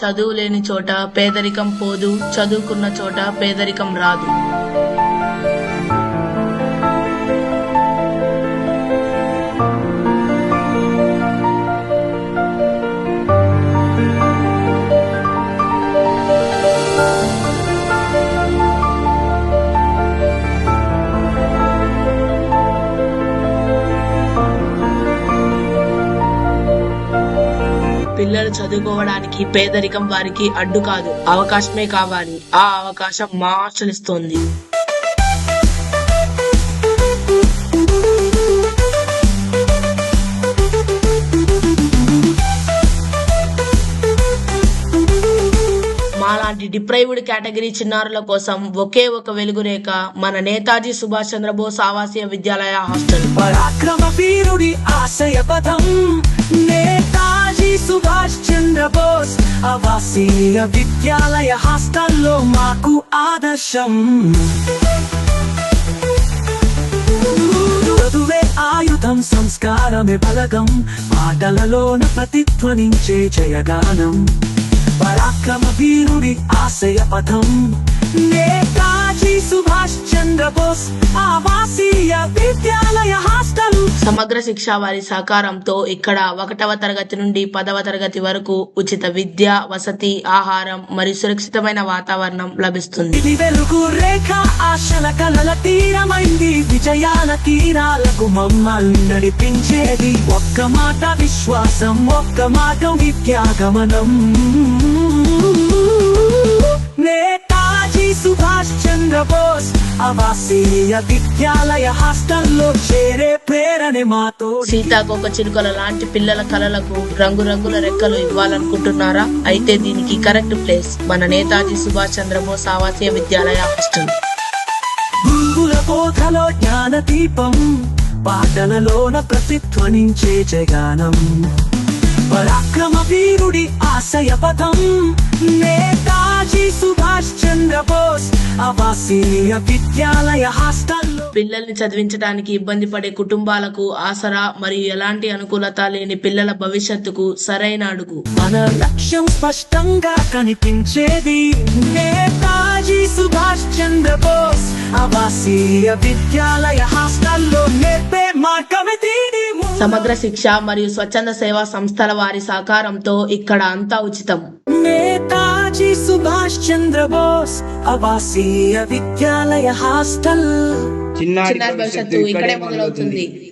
చదువు లేని చోట పేదరికం పోదు చదువుకున్న చోట పేదరికం రాదు. పిల్లలు చదువుకోవడానికి పేదరికం వారికి అడ్డు కాదు. అవకాశమే కావాలి. ఆ అవకాశం మా హాస్టల్ ఇస్తోంది డిప్రైవ్డ్ కేటగిరీ చిన్నారుల కోసం ఒకే ఒక వెలుగురేఖ మన నేతాజీ సుభాష్ చంద్రబోస్ ఆవాసీయ విద్యాలయ హాస్టల్. పరాక్రమ వీరుడి ఆశయ పథం శ్రీ సుభాష్ చంద్రబోస్ ఆవాసీయ విద్యాలయ హాస్టల్లో మాకు ఆదర్శం. చదువే ఆయుధం సంస్కారమే బలగం పాటలలోన ప్రతిధ్వనించే జయగానం. పరాక్రమ వీరుడి ఆశయ పథం నేతాజీ సుభాష్ చంద్రబోస్ ఆవాసీయ విద్యాలయ హాస్టల్ సమగ్ర శిక్ష వారి సహకారంతో ఇక్కడ ఒకటవ తరగతి నుండి పదవ తరగతి వరకు ఉచిత విద్య వసతి ఆహారం మరియు సురక్షితమైన వాతావరణం లభిస్తుంది ఇది వెలుగు రేఖ ఆశల కలల తీరమైంది విజయాల తీరాలకు మమ్మల్ని నడిపించేది ఒక్క మాట విశ్వాసం ఒక్క మాట విద్యాగమనం. సుభాష్ చంద్రబోస్ ఆవాసీయ విద్యాలయ హాస్టల్లో చేరే ప్రేరణే మాతో సీతాకోక చిలుకల లాంటి పిల్లల కలలకు రంగురంగుల రెక్కలు ఇవ్వాలనుకుంటున్నారా? అయితే దీనికి కరెక్ట్ ప్లేస్ మన నేతాజీ సుభాష్ చంద్రబోస్ ఆవాసీయ విద్యాలయ హాస్టల్. గురువుల బోధలో జ్ఞాన దీపం పాటలలోన ప్రతిధ్వనించే జగానం. పరాక్రమ వీరుడి ఆశయ సుభాష్ చంద్రబోస్ ఆవాసీయ విద్యాలయ హాస్టల్లో పిల్లల్ని చదివించడానికి ఇబ్బంది పడే కుటుంబాలకు ఆసరా మరియు ఎలాంటి అనుకూలత లేని పిల్లల భవిష్యత్తుకు సరైన అడుగు మన లక్ష్యం స్పష్టంగా కనిపించేది నేతాజీ సుభాష్ చంద్రబోస్ ఆవాసీయ విద్యాలయ హాస్టల్లో నేర్పే మార్గమే. సమగ్ర శిక్ష మరియు స్వచ్ఛంద సేవా సంస్థల వారి సహకారంతో ఇక్కడ అంతా ఉచితం నేతాజీ సుభాష్ చంద్రబోస్ ఆవాసీయ విద్యాలయ హాస్టల్. చిన్నారి భవిష్యత్తు ఇక్కడే మొదలవుతుంది.